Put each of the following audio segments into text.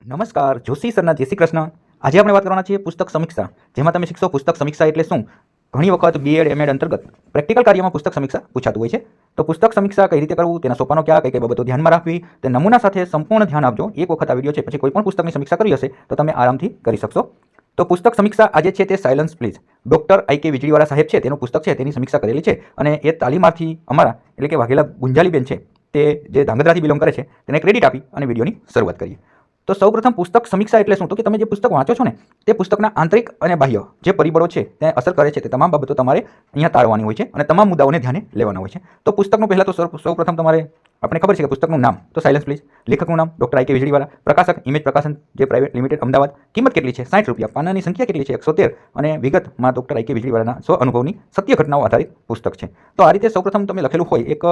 નમસ્કાર, જોશી સરના જય શ્રી કૃષ્ણ. આજે આપણે વાત કરવાના છીએ પુસ્તક સમીક્ષા. જેમાં તમે શીખશો પુસ્તક સમીક્ષા એટલે શું? ઘણી વખત બીએડ એમએડ અંતર્ગત પ્રેક્ટિકલ કાર્યમાં પુસ્તક સમીક્ષા પૂછાતું હોય છે. તો પુસ્તક સમીક્ષા કઈ રીતે કરવું, તેના સોપાનો ક્યાં, કઈ કઈ બાબતો ધ્યાનમાં રાખવી, તે નમૂના સાથે સંપૂર્ણ ધ્યાન આપજો. એક વખત આ વીડિયો છે, પછી કોઈ પણ પુસ્તકની સમીક્ષા કરી હશે, તો તમે આરામથી કરી શકશો. તો પુસ્તક સમીક્ષા આજે છે તે સાયલન્સ પ્લીઝ ડૉક્ટર આઈ કે વીજળીવાળા સાહેબ છે, તેનું પુસ્તક છે, તેની સમીક્ષા કરેલી છે, અને એ તાલીમાર્થી અમારા, એટલે કે વાઘેલા ગુંજાલીબેન છે, તે જે ધાંગધ્રાથી બિલોંગ કરે છે, તેને ક્રેડિટ આપી અને વિડીયોની શરૂઆત કરીએ. તો સૌપ્રથમ પુસ્તક સમીક્ષા એટલે શું? તો કે તમે જે પુસ્તક વાંચો છો ને, તે પુસ્તકના આંતરિક અને બાહ્ય જે પરિબળો છે, તે અસર કરે છે તે તમામ બાબતો તમારે અહીંયા તાળવાની હોય છે અને તમામ મુદ્દાઓને ધ્યાને લેવાના હોય છે. તો પુસ્તકનું પહેલાં તો સૌપ્રથમ તમારે આપણે ખબર છે કે પુસ્તકનું નામ, તો સાયલન્સ પ્લીઝ લેખકનું નામ ડોક્ટર આઈ કે વીજળીવાળા પ્રકાશક ઇમેજ પ્રકાશન, જે પ્રાઇવેટ લિમિટેડ અમદાવાદ. કિંમત કેટલી છે? સાઠ રૂપિયા. પાનાની સંખ્યા કેટલી છે? એકસો તેર. અને વિગતમાં ડોક્ટર આઈ કે વીજળીવાળાના સ્વ અનુભવની સત્ય ઘટનાઓ આધારિત પુસ્તક છે. તો આ રીતે સૌપ્રથમ તમે લખેલું હોય, એક,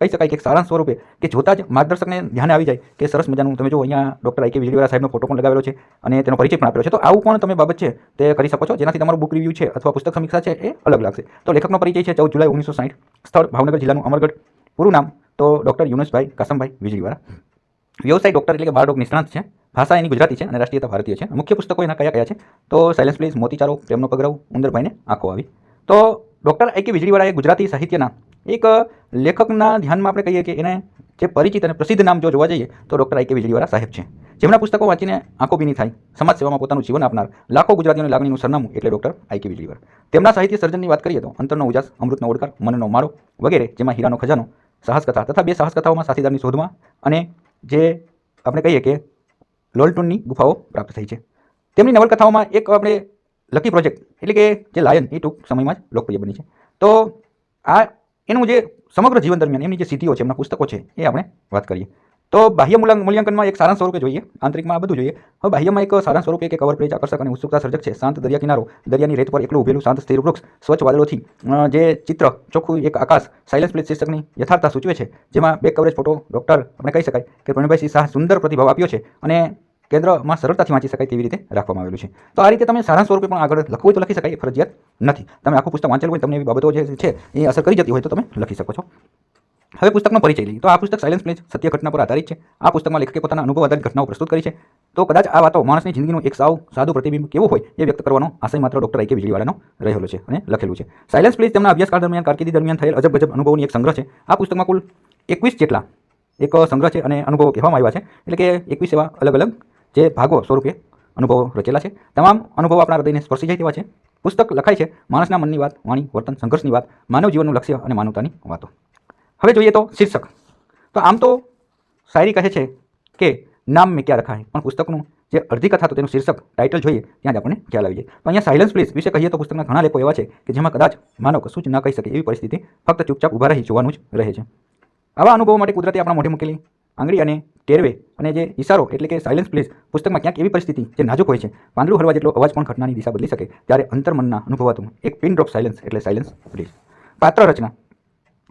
કહી શકાય કે એક સારાંશ સ્વરૂપે, કે જોતા જ માર્ગદર્શકને ધ્યાને આવી જાય, કે સરસ મજાનું, તમે જો અહીંયા ડોક્ટર આઈ કે વીજળીવાળા સાહેબનો ફોટો પણ લગાવેલો છે, અને તેનો પરિચય પણ આપેલો છે. તો આવું પણ તમે બાબત છે, તે કરી શકો છો? જેનાથી તમારું બુક રિવ્યૂ છે, અથવા પુસ્તક સમીક્ષા છે, એ અલગ લાગશે. તો લેખકનો પરિચય છે, ચૌદ જુલાઈ ઓગણીસો સાઠ સ્થળ, ભાવનગર જિલ્લાનું અમરગઢ. પૂરું નામ તો ડૉક્ટર યુનુસભાઈ કસમભાઈ વીજળીવાળા. વ્યવસાય ડૉક્ટર એટલે કે બાળરોગ નિષ્ણાંત છે. ભાષા એની ગુજરાતી છે અને રાષ્ટ્રીયતા ભારતીય છે. મુખ્ય પુસ્તકો એના કયા કયા છે? તો સાયલન્સ પ્લીઝ મોતીચારો પ્રેમનો પગરવ, ઉંદરભાઈને આંખો આવી. તો ડૉક્ટર આઈ કે વીજળીવાળાએ ગુજરાતી સાહિત્યના એક લેખકના ધ્યાનમાં આપણે કહીએ કે એને જે પરિચિત અને પ્રસિદ્ધ નામ જો જોવા જઈએ, તો ડૉક્ટર આઈ કે વીજળીવાળા સાહેબ છે. જેમના પુસ્તકો વાંચીને આંખો બીની થાય, સમાજ સેવામાં પોતાનું જીવન આપનાર, લાખો ગુજરાતીઓની લાગણીનું સરનામું એટલે ડૉક્ટર આઈ કે વીજળીવાળા. તેમના સાહિત્ય સર્જનની વાત કરીએ તો અંતરનો ઉજાસ, અમૃતનો ઓડકાર, મનનો માળો વગેરે, જેમાં હીરાનો ખજાનો સાહસ કથા તથા બે સાહસકથાઓમાં સાથીદારની શોધમાં અને જે આપણે કહીએ કે લોલટૂનની ગુફાઓ પ્રાપ્ત થઈ છે. તેમની નવલકથાઓમાં એક આપણે લકી પ્રોજેક્ટ, એટલે કે જે લાયન, એ ટૂંક સમયમાં જ લોકપ્રિય બની છે. તો આ એનું જે સમગ્ર જીવન દરમિયાન, એમની જે સિદ્ધિઓ છે, એમના પુસ્તકો છે, એ આપણે વાત કરીએ. તો બાહ્ય મૂલ્યાંક- મૂલ્યાંકનમાં એક સારાંશ સ્વરૂપે જોઈએ, આંતરિકમાં આ બધું જોઈએ. હવે બાહ્યમાં એક સારાંશ સ્વરૂપે કે કવર પેજ આકર્ષક અને ઉત્સુકતા સર્જક છે. શાંત દરિયા કિનારો. દરિયાની રેત પર એકલું ઉભેલું શાંત સ્થિર વૃક્ષ, સ્વચ્છ વાદળોથી. જે ચિત્ર, ચોખ્ખું એક આકાશ સાયલેન્સ પ્લેસ શીર્ષકની યથાર્થતા સૂચવે છે. જેમાં બેક કવરેજ ફોટો ડૉક્ટર આપણે કહી શકાય કે પ્રવીણભાઈ સિંહ શાહ સુંદર પ્રતિભાવ આપ્યો છે અને કેન્દ્રમાં સરળતાથી વાંચી શકાય તેવી રીતે રાખવામાં આવેલું છે. તો આ રીતે તમે સારા સ્વરૂપે પણ આગળ લખવું તો લખી શકાય ફરજિયાત નથી. તમે આખું પુસ્તક વાંચેલું હોય તમને એવી બાબતો જે છે એ અસર કરી જતી હોય તો તમે લખી શકો છો. હવે પુસ્તકનો પરિચય લઈએ. તો આ પુસ્તક સાયલેન્સ પ્લેસ સત્ય ઘટના પર આધારિત છે. આ પુસ્તકમાં લેખકે પોતાના અનુભવ આધારિત ઘટનાઓ પ્રસ્તુત કરી છે. તો કદાચ આ વાતો માણસની જિંદગીનું એક સાવ સાદું પ્રતિબિંબ કેવું હોય એ વ્યક્ત કરવાનો આશય માત્ર ડોક્ટર આઈ કે વીજળીવાળાનો રહેલો છે અને લખેલું છે. સાયલેન્સ પ્લેસ તેમના અભ્યાસકાળ દરમિયાન કારકિર્દી દરમિયાન થયેલ અજબ ગજબ અનુભવોની એક સંગ્રહ છે. આ પુસ્તકમાં કુલ એકવીસ જેટલા એક સંગ્રહ છે અને અનુભવો કહેવામાં આવ્યા છે. એટલે કે એકવીસ એવા અલગ અલગ જે ભાગો સ્વરૂપે અનુભવો રચેલા છે. તમામ અનુભવો આપણા હૃદયને સ્પર્શી જાય તેવા છે. પુસ્તક લખાય છે માણસના મનની વાત, વાણી, વર્તન, સંઘર્ષની વાત, માનવ જીવનનું લક્ષ્ય અને માનવતાની વાતો. હવે જોઈએ તો શીર્ષક. તો આમ તો શાયરી કહે છે કે નામ મેં ક્યાં રખાય? પણ પુસ્તકનું જે અડધી કથા તો તેનું શીર્ષક ટાઇટલ જોઈએ, ત્યાં જ આપણને ખ્યાલ આવી જાય. પણ અહીંયા સાયલન્સ પ્લીઝ વિશે કહીએ તો પુસ્તકના ઘણા લેખો એવા છે કે જેમાં કદાચ માનવ કશું જ ન કહી શકે એવી પરિસ્થિતિ ફક્ત ચૂપચાપ ઊભા રહી જોવાનું જ રહે છે. આવા અનુભવો માટે કુદરતે આપણા મોઢે મૂકેલી આંગળી અને ટેરવે અને જે ઇશારો એટલે કે સાયલન્સ પ્લીઝ પુસ્તકમાં ક્યાંક એવી પરિસ્થિતિ જે નાજુક હોય છે. પાંદડું હરવા જેટલો અવાજ પણ ઘટનાની દિશા બદલી શકે ત્યારે અંતર્મનના અનુભવાતું એક પિન ડ્રોપ સાયલન્સ એટલે સાયલન્સ પ્લીઝ પાત્ર રચના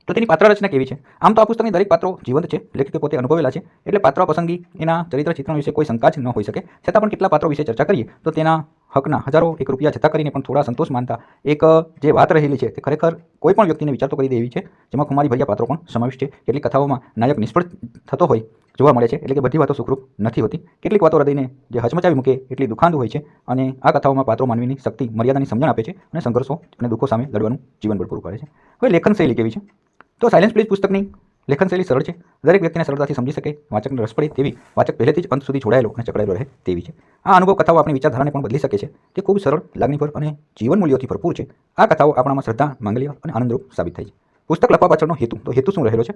તો તેની પાત્ર રચના કેવી છે? આમ તો આ પુસ્તકની દરેક પાત્રો જીવંત છે, લેખકે પોતે અનુભવેલા છે. એટલે પાત્ર પસંદગી એના ચરિત્ર ચિત્રણ વિશે કોઈ શંકા જ ન હોઈ શકે. છતાં પણ કેટલા પાત્રો વિશે ચર્ચા કરીએ, તો તેના હકના હજારો એક રૂપિયા જતા કરીને પણ થોડા સંતોષ માનતા. એક, જે વાત રહેલી છે તે ખરેખર કોઈ પણ વ્યક્તિને વિચારતો કરી દેવી છે, જેમાં કુમારી ભર્યા પાત્રો પણ સમાવિષ્ટ છે. કેટલીક કથાઓમાં નાયક નિષ્ફળ થતો હોય, જોવા મળે છે, એટલે કે બધી વાતો સુખરૂપ નથી હોતી. કેટલીક વાતો હૃદયને જે હચમચાવી મૂકે એટલી દુખાંત હોય છે અને આ કથાઓમાં પાત્રો માનવીની શક્તિ, મર્યાદાની સમજણ આપે છે અને સંઘર્ષો અને દુઃખો સામે લડવાનું જીવન બળ પૂરું પાડે છે. હવે લેખન શૈલી કેવી છે? તો સાયલેન્સ પ્લીઝ પુસ્તકની લેખન શૈલી સરળ છે. દરેક વ્યક્તિને સરળતાથી સમજી શકે. વાચકને રસ પડે તેવી વાચક પહેલેથી જ અંત સુધી જોડાયેલો અને ચકડાયેલો રહે તેવી છે. આ અનુભવ કથાઓ આપણી વિચારધારાને પણ બદલી શકે છે. તે ખૂબ સરળ, લાગણીભર અને જીવન મૂલ્યોથી ભરપૂર છે. આ કથાઓ આપણામાં શ્રદ્ધા, માંગલ્ય અને આનંદરૂપ સાબિત થાય છે. પુસ્તક લખવા પાછળનો હેતુ, તો હેતુ શું રહેલો છે?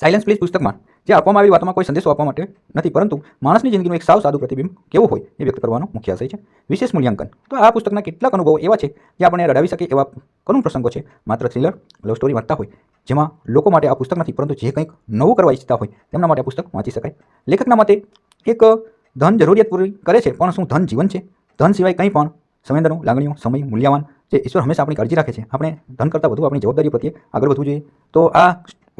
સાયલન્સ પ્લીઝ પુસ્તકમાં, જે આપવામાં આવેલી વાતોમાં કોઈ સંદેશો આપવા માટે નથી, પરંતુ માણસની જિંદગીનું એક સાવ સાદું પ્રતિબિંબ કેવું હોય એ વ્યક્ત કરવાનો મુખ્ય આશય છે. વિશેષ મૂલ્યાંકન. તો આ પુસ્તકના કેટલાક અનુભવો એવા છે, જે આપણે રડાવી શકે એવા કરુણ પ્રસંગો છે. માત્ર થ્રિલર લવ સ્ટોરી વાંચતા હોય જેમાં લોકો માટે આ પુસ્તક નથી, પરંતુ જે કંઈક નવું કરવા ઈચ્છતા હોય તેમના માટે આ પુસ્તક વાંચી શકાય. લેખકના મતે એક ધન જરૂરિયાત પૂરી કરે છે, પણ શું ધન જીવન છે? ધન સિવાય કંઈ પણ સંવેદનો, લાગણીઓ, સમય, મૂલ્યવાન જે ઈશ્વર હંમેશા આપણી કાળજી રાખે છે. આપણે ધન કરતાં વધુ આપણી જવાબદારી પ્રત્યે આગળ વધવું જોઈએ. તો આ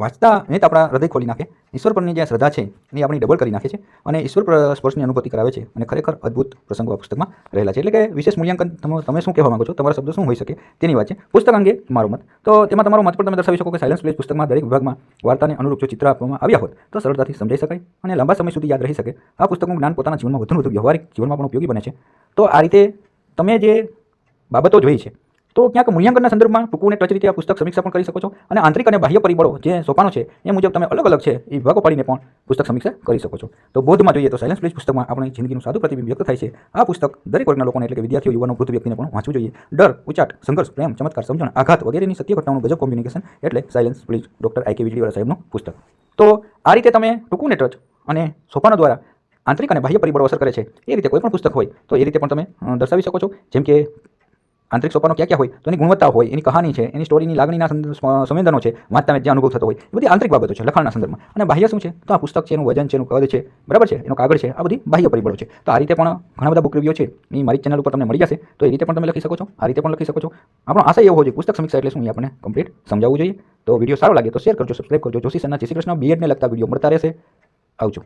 વાંચતા એ આપણા હૃદય ખોલી નાખે. ઈશ્વર પરની જે શ્રદ્ધા છે એ આપણી ડબલ કરી નાખે છે અને ઈશ્વર સ્પર્શની અનુભૂતિ કરાવે છે અને ખરેખર અદ્ભુત પ્રસંગો આ પુસ્તકમાં રહેલા છે. એટલે કે વિશેષ મૂલ્યાંકન તમે તમે શું કહેવા માંગો છો? તમારા શબ્દો શું હોઈ શકે? તેની વાત છે. પુસ્તક અંગે મારો મત. તો તેમાં તમારો મત પણ તમે દર્શાવી શકો કે સાયલન્સ પ્લેસ પુસ્તકમાં દરેક વિભાગમાં વાર્તાને અનુરૂપ જો ચિત્ર આપવામાં આવ્યા હોત, તો સરળતાથી સમજાઈ શકાય અને લાંબા સમય સુધી યાદ રહી શકે. આ પુસ્તકનું જ્ઞાન પોતાના જીવનમાં વધુ વધુ વ્યવહારિક જીવનમાં પણ ઉપયોગી બને છે. તો આ રીતે તમે જે બાબતો જોઈ છે તો ક્યાંક મૂલ્યાંકનના સંદર્ભમાં ટૂંકું અને ટચ રીતે આ પુસ્તક સમીક્ષા પણ કરી શકો છો. અને આંતરિક અને બાહ્ય પરિબળો જે સોપાનો છે, એ મુજબ તમે અલગ અલગ છે, એ વિભાગો પાડીને પણ પુસ્તક સમીક્ષા કરી શકો છો. તો બોધમાં જોઈએ તો સાયન્સ પ્લેસ પુસ્તકમાં આપણી જિંદગીનું સાદું પ્રતિબિંબ વ્યક્ત થાય છે. આ પુસ્તક દરેક વર્ગના લોકોને એટલે કે વિદ્યાર્થીઓ, યુવાનો, વૃદ્ધ વ્યક્તિને પણ વાંચવું જોઈએ. ડર, ઉચાટ, સંઘર્ષ, પ્રેમ, ચમત્કાર, સમજણ, આઘાત વગેરેની સત્ય ઘટનાનું ગજબ કોમ્યુનિકેશન એટલે સાયન્સ પ્લીઝ ડોક્ટર આઈ કે વીજળીવાળા સાહેબનું પુસ્તક. તો આ રીતે તમે ટૂંકું ટચ અને સોપાનો દ્વારા આંતરિક અને બાહ્ય પરિબળો અસર કરે છે. એ રીતે કોઈ પણ પુસ્તક હોય તો એ રીતે પણ તમે દર્શાવી શકો છો. જેમ કે આંતરિક સોપાનો ક્યાં ક્યાં હોય, તો એની ગુણવત્તા હોય, એની કહાની છે, એની સ્ટોરીની લાગણીના સંવેદનો છે, વાંચતા જે અનુભવ થતો હોય, એ બધી આંતરિક બાબતો છે, લખાણના સંદર્ભમાં. અને બાહ્ય શું છે? તો આ પુસ્તક છે, એનું વજન છે, એનું કદ છે, બરાબર છે? એનો કાગળ છે, આ બધી બાહ્ય પરિબળો છે. તો આ રીતે પણ ઘણા બધા બુક રિવ્યુ છે એ મારી ચેનલ ઉપર તમને મળી જશે. તો એ રીતે પણ તમે લખી શકો છો, આ રીતે પણ લખી શકો છો. આપણો આશય એવો હોય પુસ્તક સમીક્ષા એટલે શું? એ આપણે કમ્પ્લીટ સમજાવવું જોઈએ. તો વીડિયો સારો લાગે તો શેર કરજો સબસ્ક્રાઇબ કરજો. જોશી સરના, જય શ્રી કૃષ્ણ. બીએડને લગતા વીડિયો મળતા રહેશે. આવજો.